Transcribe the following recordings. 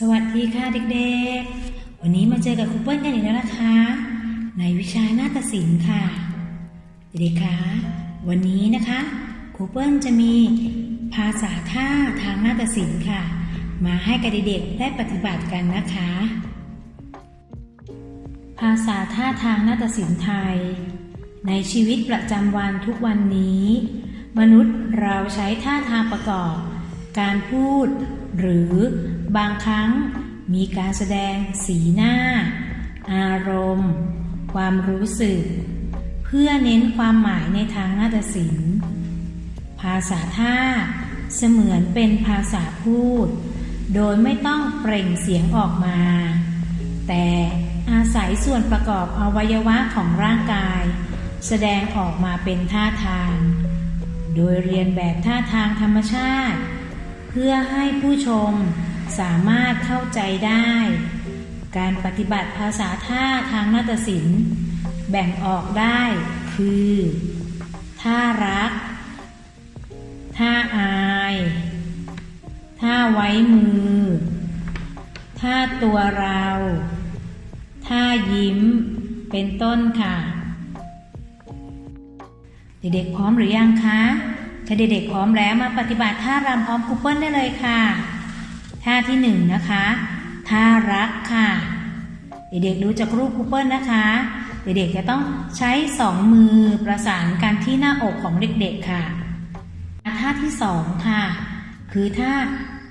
สวัสดีค่ะเด็กๆ วันนี้มาเจอกับครูเปิ้ลกันอีกแล้วนะคะ ในวิชานาฏศิลป์ค่ะ เด็กๆคะวันนี้นะคะครูเปิ้ลจะมีภาษาท่าทางนาฏศิลป์ค่ะ มาให้กับเด็กๆได้ปฏิบัติกันนะคะ ภาษาท่าทางนาฏศิลป์ไทย ในชีวิตประจำวันทุกวันนี้ มนุษย์เราใช้ท่าทางประกอบ การพูด หรือบางครั้งมีการแสดงสีหน้า อารมณ์ ความรู้สึก เพื่อเน้นความหมายในทางนาฏศิลป์ ภาษาท่าเสมือนเป็นภาษาพูด โดยไม่ต้องเปล่งเสียงออกมา แต่อาศัยส่วนประกอบอวัยวะของร่างกาย แสดงออกมาเป็นท่าทาง โดยเรียนแบบท่าทางธรรมชาติ พื่อให้ผู้ชมสามารถเข้าใจได้ การปฏิบัติภาษาท่าทางนาฏศิลป์ แบ่งออกได้คือท่ารัก ท่าอาย ท่าไว้มือ ท่าตัวเรา ท่ายิ้ม เป็นต้นค่ะ เด็กๆพร้อมหรือยังคะ ถ้าเด็กๆพร้อมแล้วมาปฏิบัติท่ารำพร้อมครูเปิ้ลได้เลยค่ะท่าที่หนึ่งนะคะท่ารักค่ะ เด็กๆดูจากรูปครูเปิ้ลนะคะ เด็กๆจะต้องใช้สองมือประสานกันที่หน้าอกของเด็กๆค่ะท่าที่สองค่ะ คือท่า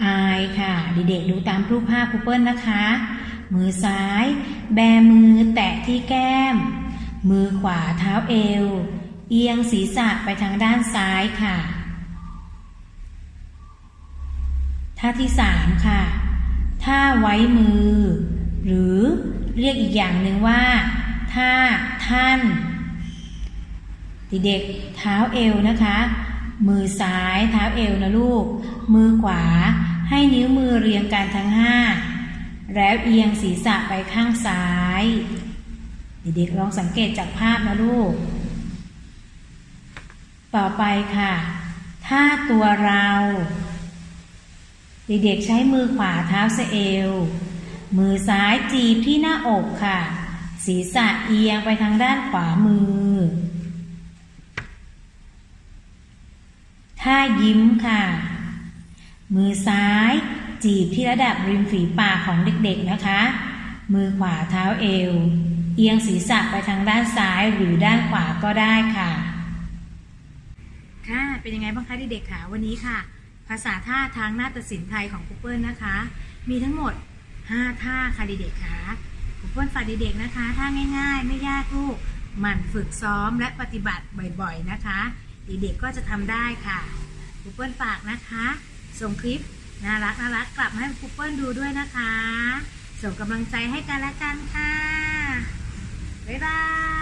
อายค่ะ เด็กๆดูตามรูปภาพครูเปิ้ลนะคะ มือซ้าย แบมือแตะที่แก้ม มือขวาเท้าเอว เอียงศีรษะไปทางด้านซ้ายค่ะ ท่าที่สามค่ะ ท่าไว้มือ หรือเรียกอีกอย่างหนึ่งว่า ท่าท่านเด็กเท้าเอวนะคะ มือซ้ายเท้าเอวนะลูก มือขวาให้นิ้วมือเรียงกันทั้งห้าแล้วเอียงศีรษะไปข้างซ้าย เด็กๆลองสังเกตจากภาพนะลูก ต่อไปค่ะท่าตัวเรา เด็กๆใช้มือขวาเท้าสะเอว มือซ้ายจีบที่หน้าอกค่ะ ศีรษะเอียงไปทางด้านขวามือท่ายิ้มค่ะ มือซ้ายจีบที่ระดับริมฝีปากของเด็กๆนะคะ มือขวาเท้าเอว เอียงศีรษะไปทางด้านซ้ายหรือด้านขวาก็ได้ค่ะ ค่ะ เป็นยังไงบ้างคะเด็กๆค่ะวันนี้ค่ะ ภาษาท่าทางนาฏศิลป์ไทยของครูเปิลนะคะ มีทั้งหมด 5 ท่าค่ะเด็กๆค่ะครูเปิลฝากเด็กๆนะคะท่าง่ายๆ ไม่ยากลูกหมั่นฝึกซ้อมและปฏิบัติบ่อยๆนะคะ เด็กๆก็จะทำได้ค่ะครูเปิลฝากนะคะ ส่งคลิปน่ารักน่ารักกลับมาให้ครูเปิลดูด้วยนะคะ ส่งกำลังใจให้กันและกันค่ะบ๊ายบาย